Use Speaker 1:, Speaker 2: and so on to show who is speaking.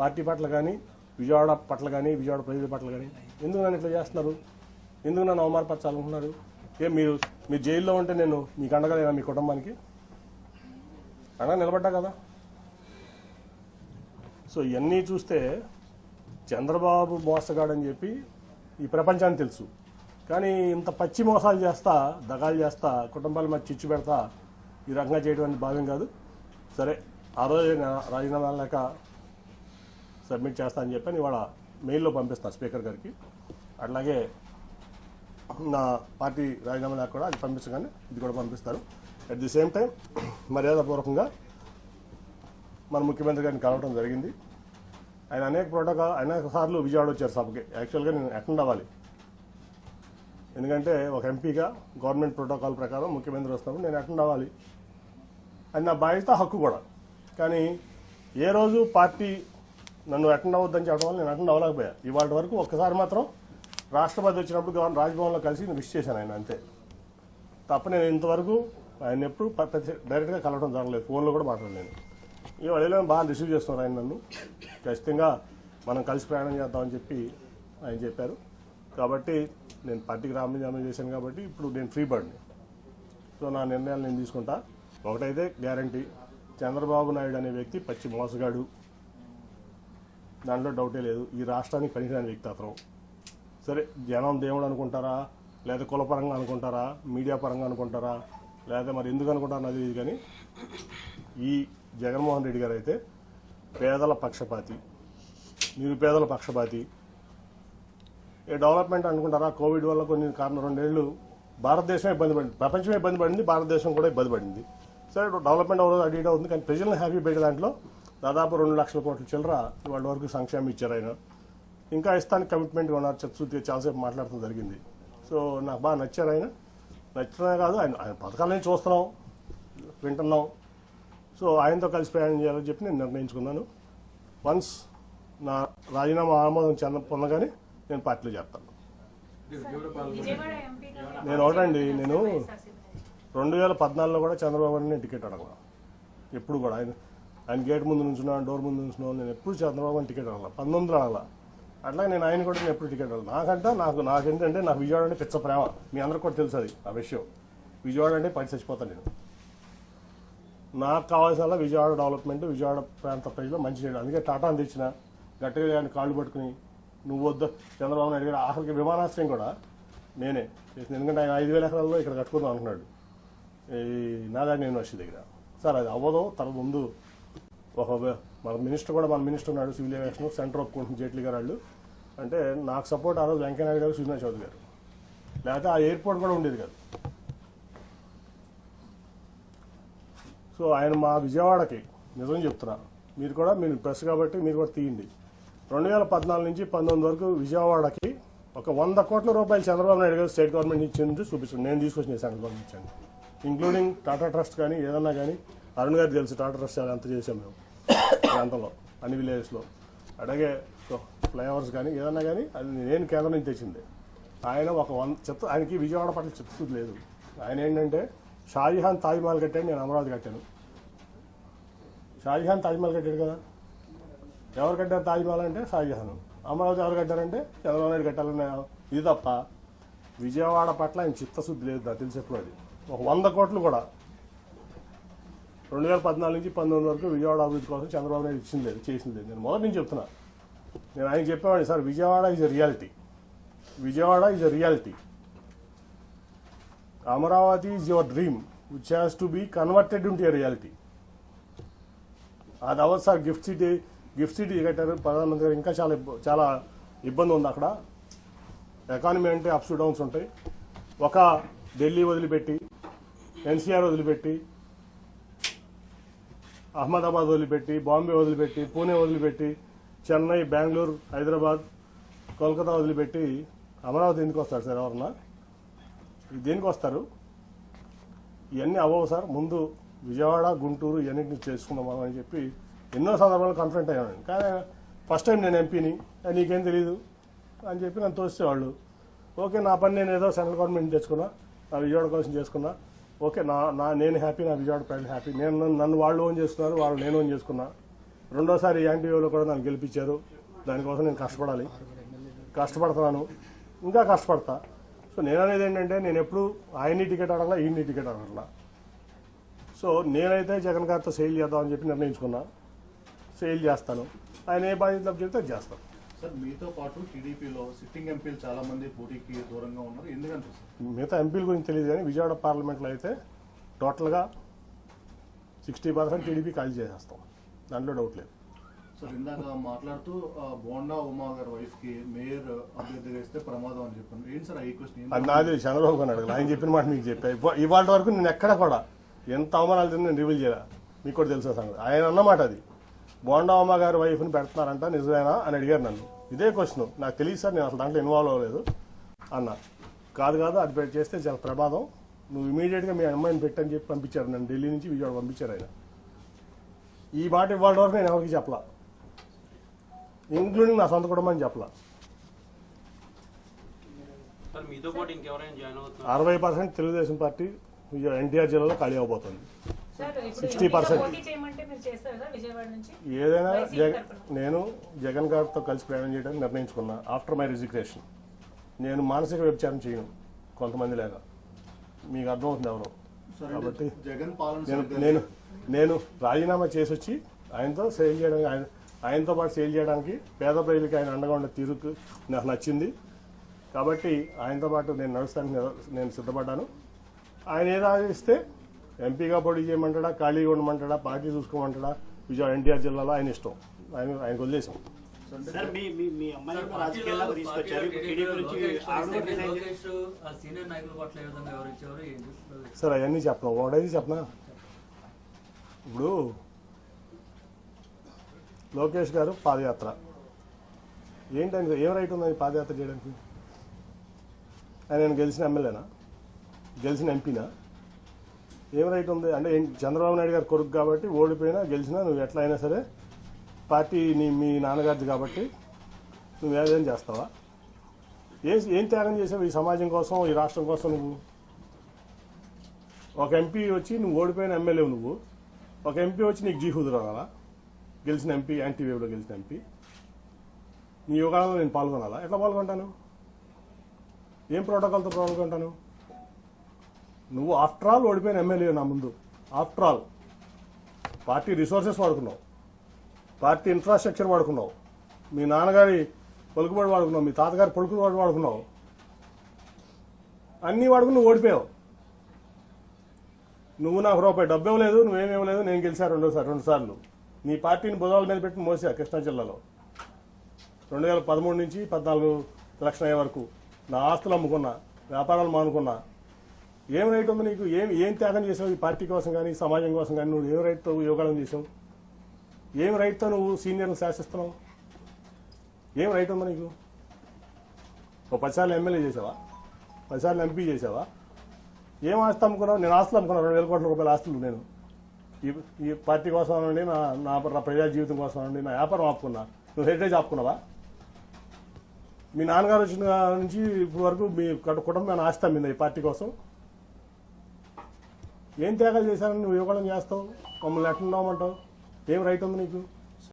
Speaker 1: Party పట్ల కానీ విజయవాడ పట్ల కానీ విజయవాడ ప్రజల పట్ల కానీ ఎందుకు నన్ను ఇట్లా చేస్తున్నారు? ఎందుకు నన్ను అవమానపరచాలనుకుంటున్నారు? ఏ మీరు మీరు జైల్లో ఉంటే నేను మీకు అండగలేనా మీ కుటుంబానికి? అండగా నిలబడ్డా కదా. సో ఇవన్నీ చూస్తే చంద్రబాబు మోసగాడని చెప్పి ఈ ప్రపంచానికి తెలుసు. కానీ ఇంత పచ్చి మోసాలు చేస్తా దగాలు చేస్తా కుటుంబాల మధ్య చిచ్చు పెడతా ఈ రకంగా చేయడం అనేది భావ్యం కాదు. సరే ఆ రోజు రాజీనామా లేక సబ్మిట్ చేస్తా అని చెప్పి ఇవాళ మెయిల్లో పంపిస్తాను స్పీకర్ గారికి. అట్లాగే నా పార్టీ రాజీనామా కూడా అది పంపించగానే ఇది కూడా పంపిస్తారు. అట్ ది సేమ్ టైం మర్యాదపూర్వకంగా మన ముఖ్యమంత్రి గారిని కలవడం జరిగింది. ఆయన అనేక ప్రోటోకాల్ అనేక సార్లు విజయవాడ వచ్చారు సభకి. యాక్చువల్గా నేను అటెండ్ అవ్వాలి. ఎందుకంటే ఒక ఎంపీగా గవర్నమెంట్ ప్రోటోకాల్ ప్రకారం ముఖ్యమంత్రి వస్తున్నప్పుడు నేను అటెండ్ అవ్వాలి. అది నా బాధ్యత హక్కు కూడా. కానీ ఏ రోజు పార్టీ నన్ను అటెండ్ అవ్వద్దని చెప్పడం వల్ల నేను అటెండ్ అవ్వలేకపోయా. ఇవాళ వరకు ఒక్కసారి మాత్రం రాష్ట్రపతి వచ్చినప్పుడు రాజ్భవన్లో కలిసి నేను విష్ చేశాను ఆయన అంతే. తప్ప నేను ఇంతవరకు ఆయన ఎప్పుడు డైరెక్ట్గా కలవడం జరగలేదు. ఫోన్లో కూడా మాట్లాడలేను ఇవాళ వెళ్ళాను బాగా రిసీవ్ చేస్తున్నారు ఆయన నన్ను. ఖచ్చితంగా మనం కలిసి ప్రయాణం చేద్దామని చెప్పి ఆయన చెప్పారు. కాబట్టి నేను పార్టీకి రామజామా చేశాను కాబట్టి ఇప్పుడు నేను ఫ్రీ బర్డ్ని. సో నా నిర్ణయాలు నేను తీసుకుంటా. ఒకటైతే గ్యారంటీ. చంద్రబాబు నాయుడు అనే వ్యక్తి పచ్చి మోసగాడు. దాంట్లో డౌటే లేదు. ఈ రాష్ట్రానికి పనికిరాని వ్యక్తి అతను. సరే జనం దేవుడు అనుకుంటారా? లేదా కులపరంగా అనుకుంటారా? మీడియా పరంగా అనుకుంటారా? లేదా మరి ఎందుకు అనుకుంటారు అది ఇది కానీ ఈ జగన్మోహన్ రెడ్డి గారు అయితే పేదల పక్షపాతి నిరుపేదల పక్షపాతి. ఏ డెవలప్మెంట్ అనుకుంటారా? కోవిడ్ వల్ల కొన్ని కారణం రెండేళ్ళు భారతదేశం ఇబ్బంది పడింది. ప్రపంచమే ఇబ్బంది పడింది భారతదేశం కూడా ఇబ్బంది పడింది. సరే డెవలప్మెంట్ అవ్వదు అటు ఉంది అవుతుంది కానీ ప్రజలను హ్యాపీ పెట్టే దాంట్లో దాదాపు రెండు లక్షల కోట్ల చిల్లర వాళ్ళ వరకు సంక్షేమం ఇచ్చారు ఆయన. ఇంకా ఇస్తానికి కమిట్మెంట్ ఉన్నారు చచ్చుతి చాలాసేపు మాట్లాడటం జరిగింది. సో నాకు బాగా నచ్చారు ఆయన. నచ్చడమే కాదు ఆయన ఆయన పథకాలని చూస్తున్నాం వింటున్నాం. సో ఆయనతో కలిసి ప్రయాణం చేయాలని చెప్పి నేను నిర్ణయించుకున్నాను. వన్స్ నా రాజీనామా ఆమోదం చెంద పొందగానే నేను పార్టీలో చేస్తాను నేను ఒకటండి నేను రెండు వేల పద్నాలుగులో కూడా చంద్రబాబు గారిని నేను టికెట్ అడగను. ఎప్పుడు కూడా ఆయన ఆయన గేట్ ముందు నుంచున్నాను డోర్ ముందు నుంచున్నాను నేను ఎప్పుడు చంద్రబాబు టికెట్ అడగల. పంతొమ్మిది అడగల. అట్లాగే నేను ఆయన కూడా నేను ఎప్పుడు టికెట్ అడగల నాకంటే నాకు నాకేంటంటే నాకు విజయవాడ అంటే పిచ్చ ప్రేమ. మీ అందరికి కూడా తెలుసు అది ఆ విషయం. విజయవాడ అంటే పడి చచ్చిపోతాను నేను. నాకు కావాల్సిన విజయవాడ డెవలప్మెంట్ విజయవాడ ప్రాంత ప్రజలు మంచి చేయడం. అందుకే టాటాని తెచ్చిన గట్టిగా ఆయన కాళ్ళు పట్టుకుని నువ్వు వద్ద. చంద్రబాబు నాయుడు గారు ఆఖరికి విమానాశ్రయం కూడా నేనే. చేసిన ఎందుకంటే ఆయన ఐదు వేల ఎకరాల్లో ఇక్కడ కట్టుకుందాం అనుకున్నాడు. ఈ నాగార్జున యూనివర్సిటీ దగ్గర. సార్ అది అవ్వదు తర్వాత ముందు ఒక మన మినిస్టర్ కూడా మన మినిస్టర్ ఉన్నాడు సివిల్ ఏవియేషన్ సెంటర్ ఒప్పుకుంటుంది జైట్లీ గారు వాళ్ళు. అంటే నాకు సపోర్ట్ ఆ రోజు వెంకయ్యనాయుడు గారు సుజనా చౌదరి గారు. లేకపోతే ఆ ఎయిర్పోర్ట్ కూడా ఉండేది కాదు. సో ఆయన మా విజయవాడకి నిజం చెప్తున్నా మీరు కూడా మీరు ప్రెస్ కాబట్టి మీరు కూడా తీయండి. రెండు వేల పద్నాలుగు నుంచి పంతొమ్మిది వరకు విజయవాడకి ఒక వంద కోట్ల రూపాయలు చంద్రబాబు నాయుడు గారు స్టేట్ గవర్నమెంట్ ఇచ్చింది చూపిస్తుంది. నేను తీసుకొచ్చిన సెంట్రల్ గవర్నమెంట్ ఇచ్చాను. ఇంక్లూడింగ్ టాటా ట్రస్ట్ కానీ ఏదన్నా కానీ అరుణ్ గారు తెలుసు టాటా ట్రస్ట్ చాలా ఎంత చేసాం మేము. ప్రాంతంలో అన్ని విలేజెస్లో అలాగే ఫ్లైఓవర్స్ కానీ ఏదన్నా కానీ అది నేను కేంద్రం నుంచి తెచ్చింది. ఆయన ఒక వన్ చెత్త ఆయనకి విజయవాడ పట్ల చిత్తశుద్ధి లేదు. ఆయన ఏంటంటే షాజహాన్ తాజ్మహల్ కట్టాను నేను అమరావతి కట్టాను. షాజహాన్ తాజ్మహల్ కట్టాడు కదా. ఎవరు కట్టారు తాజ్మహల్ అంటే షాజహాన్. అమరావతి ఎవరు కట్టారంటే చంద్రబాబు నాయుడు కట్టాలన్న ఇది తప్ప విజయవాడ పట్ల ఆయన చిత్తశుద్ధి లేదు నాకు తెలిసి ఎప్పుడు అది. ఒక వంద కోట్లు కూడా రెండు వేల పద్నాలుగు నుంచి పంతొమ్మిది వరకు విజయవాడ అభివృద్ధి కోసం చంద్రబాబు నాయుడు ఇచ్చింది లేదు చేసింది. లేదు నేను మొదటి నుంచి చెప్తున్నా. నేను ఆయన చెప్పేవాడిని sir Vijayawada is a reality Vijayawada is a reality Amaravati is your dream which has to be converted into a reality అది అవ్వదు sir. Gift city gift city కట్టారు. ప్రధానమంత్రి గారు ఇంకా చాలా చాలా ఇబ్బంది ఉంది అక్కడ. ఎకానమీ అంటే అప్స్ డౌన్స్ ఉంటాయి. ఒక ఢిల్లీ వదిలిపెట్టి ఎన్సీఆర్ వదిలిపెట్టి అహ్మదాబాద్ వదిలిపెట్టి బాంబే వదిలిపెట్టి పూణే వదిలిపెట్టి చెన్నై బెంగళూరు హైదరాబాద్ కోల్కతా వదిలిపెట్టి అమరావతి ఎందుకు వస్తారు సార్ ఎవరన్నా? దేనికి వస్తారు? ఇవన్నీ అవ్వవు సార్. ముందు విజయవాడ గుంటూరు ఇవన్నింటిని చేసుకుందాం మనం అని చెప్పి ఎన్నో సందర్భాలు కన్ఫరెంట్ అయ్యాను కానీ ఫస్ట్ టైం నేను ఎంపీని నీకేం తెలియదు అని చెప్పి నన్ను తోసేవాళ్ళు. ఓకే నా పని నేను ఏదో సెంట్రల్ గవర్నమెంట్ తెచ్చుకున్నా విజయవాడ కోసం చేసుకున్నా. ఓకే నా నా నేను హ్యాపీ నా విజయవాడ ప్రజలు హ్యాపీ. నేను నన్ను- వాళ్ళు ఓన్ చేస్తున్నారు వాళ్ళు నేను ఓన్ చేసుకున్నా. రెండోసారి యాంటీవేవ్లో కూడా నన్ను గెలిపించారు. దానికోసం నేను కష్టపడాలి. కష్టపడుతున్నాను ఇంకా కష్టపడతా. సో నేను అనేది ఏంటంటే నేను ఎప్పుడు ఆయన్ని టికెట్ అడగలా ఈయన్ని టికెట్ అడగలా. సో నేనైతే జగన్ గారితో సేల్ చేద్దామని చెప్పి నిర్ణయించుకున్నా. సేల్ చేస్తాను. ఆయన ఏ బాధ్యత చెప్తే అది చేస్తాను.
Speaker 2: సార్ మీతో పాటు టీడీపీలో సిట్టింగ్ ఎంపీలు చాలా మంది పోటీకి దూరంగా ఉన్నారు. ఎందుకంటే
Speaker 1: మిగతా ఎంపీల గురించి తెలియదు కానీ విజయవాడ పార్లమెంట్లో అయితే టోటల్గా సిక్స్టీ పర్సెంట్ టీడీపీ ఖాళీ చేసేస్తాం. దాంట్లో డౌట్ లేదు.
Speaker 2: సార్ ఇందాక మాట్లాడుతూ బోండా ఉమా గారి వైఫ్కి మేయర్ అభ్యర్థిగా ఇస్తే ప్రమాదం అని చెప్పాను. ఏంటి సార్ ఈ క్వశ్చన్?
Speaker 1: అది నాది చంద్రబాబు గారిని అడగదు ఆయన చెప్పిన మాట మీకు చెప్పా. ఇవాళ వరకు నేను ఎక్కడ కూడా ఎంత అవమానాలు తిన్నా నేను రివీల్ చేయాలి. మీకు కూడా తెలుసా సంగతి. ఆయన అన్నమాట అది. బోండా అమ్మ గారి వైఫ్ని పెడుతున్నారంట నిజమేనా? అని అడిగారు నన్ను. ఇదే క్వశ్చన్. నాకు తెలియదు సార్ నేను అసలు దాంట్లో ఇన్వాల్వ్ అవ్వలేదు అన్న. కాదు కాదు అది పెట్టి చేస్తే చాలా ప్రమాదం. నువ్వు ఇమీడియట్గా మీ అమ్మాయిని పెట్టని చెప్పి పంపించారు నన్ను ఢిల్లీ నుంచి విజయవాడ పంపించారు ఆయన. ఈ మాట ఇవాళ వరకు నేను ఎవరికి చెప్పలా. ఇంక్లూడింగ్ నా సొంత కుటుంబాన్ని చెప్పలా. అరవై పర్సెంట్ తెలుగుదేశం పార్టీ ఎన్టీఆర్ జిల్లాలో ఖాళీ అవబోతుంది.
Speaker 3: సార్ ఇప్పుడు
Speaker 1: 60%
Speaker 3: ఎంపీగా పోటీ చేయమంటే మీరు చేస్తారు కదా విజయవాడ నుంచి?
Speaker 1: ఏదైనా
Speaker 3: వైసీపీ
Speaker 1: జగ
Speaker 3: తరపున.
Speaker 1: నేను జగన్ గారితో కలిసి ప్రయాణం చేయడానికి నిర్ణయించుకున్నా ఆఫ్టర్ మై రిజిగ్నేషన్ నేను మానసిక వ్యభిచారం చేయను కొంతమంది లేక మీకు అర్థమవుతుంది ఎవరు. కాబట్టి
Speaker 2: జగన్
Speaker 1: నేను నేను నేను రాజీనామా చేసి వచ్చి ఆయనతో సేల్ చేయడానికి ఆయన ఆయనతో పాటు సేల్ చేయడానికి పేద ప్రజలకి ఆయన అండగా ఉండే తీరుకు నాకు నచ్చింది. కాబట్టి ఆయనతో పాటు నేను నడుస్తానికి నేను సిద్ధపడ్డాను. ఆయన ఏదో ఆలోచిస్తే ఎంపీగా పోటీ చేయమంటాడా ఖాళీగా ఉండమంటాడా పార్టీ చూసుకోమంటాడా? విజయవాడ ఎన్టీఆర్ జిల్లాలో ఆయన ఇష్టం. ఆయన ఆయనకు వదిలేసాం
Speaker 4: సార్
Speaker 1: అవన్నీ చెప్పను? ఒకటైతే చెప్పనా? ఇప్పుడు లోకేష్ గారు పాదయాత్ర. ఏంటని ఏం రైట్ ఉందని పాదయాత్ర చేయడానికి? ఆయన నేను గెలిచిన ఎమ్మెల్యేనా? గెలిచిన ఎంపీనా? ఏం రైట్ ఉంది అంటే చంద్రబాబు నాయుడు గారు కొడుకు కాబట్టి ఓడిపోయినా గెలిచినా నువ్వు ఎట్లా అయినా సరే పార్టీ నీ మీ నాన్నగారిది కాబట్టి నువ్వు ఏదైనా చేస్తావా? ఏం ఏం త్యాగం చేసావు ఈ సమాజం కోసం ఈ రాష్ట్రం కోసం నువ్వు? ఒక ఎంపీ వచ్చి నువ్వు ఓడిపోయిన ఎమ్మెల్యే నువ్వు. ఒక ఎంపీ వచ్చి నీకు జీహుదు రావాలా గెలిచిన ఎంపీ యాంటీ వేవ్లో గెలిచిన ఎంపీ. నీ యోగాలలో నేను పాల్గొనాలా? ఎట్లా పాల్గొంటాను? ఏం ప్రోటోకాల్తో పాల్గొంటాను? నువ్వు ఆఫ్టర్ ఆల్ ఓడిపోయిన ఎమ్మెల్యే నా ముందు. ఆఫ్టర్ ఆల్ పార్టీ రిసోర్సెస్ వాడుకున్నావు. పార్టీ ఇన్ఫ్రాస్ట్రక్చర్ వాడుకున్నావు. మీ నాన్నగారి పలుకుబడి వాడుకున్నావు. మీ తాతగారి పలుకుబడి వాడుకున్నావు. అన్నీ వాడుకుని నువ్వు ఓడిపోయావు. నువ్వు నాకు రూపాయి డబ్బు ఇవ్వలేదు నువ్వేమి నేను గెలిచా రెండోసారి రెండు సార్లు. నీ పార్టీని బుధవాల మీద పెట్టి మోసా కృష్ణా జిల్లాలో. రెండు వేల పదమూడు నుంచి పద్నాలుగు ఎలక్షన్ అయ్యే వరకు నా ఆస్తులు అమ్ముకున్నా వ్యాపారాలు మానుకున్నా ఏం రైట్ ఉంది నీకు? ఏం ఏం త్యాగం చేసావు ఈ పార్టీ కోసం కానీ సమాజం కోసం కానీ నువ్వు ఏం రైట్తో యోగాలను చేసావు? ఏం రైట్తో నువ్వు సీనియర్ని శాసిస్తున్నావు? ఏం రైట్ ఉంది నీకు? ఓ పదిసార్లు ఎమ్మెల్యే చేసావా? పదిసార్లు ఎంపీ చేసావా? ఏం ఆస్తి అమ్ముకున్నావు? నేను ఆస్తులు అమ్ముకున్నాను. రెండు వేల కోట్ల రూపాయల ఆస్తులు నేను. ఈ ఈ పార్టీ కోసం అనండి నా నా ప్రజా జీవితం కోసం అనండి నా వ్యాపారం ఆపుకున్నా. నువ్వు హెరిటేజ్ ఆపుకున్నావా? మీ నాన్నగారు వచ్చిన నుంచి ఇప్పుడు వరకు మీ కటు- కుటుంబం ఆస్తి అమ్మింది ఈ పార్టీ కోసం? ఏం త్యాగాలు చేశారని నువ్వు యువకడం చేస్తావు? మమ్మల్ని ఎట్లున్నామంటావు ఏం రైట్ ఉంది నీకు?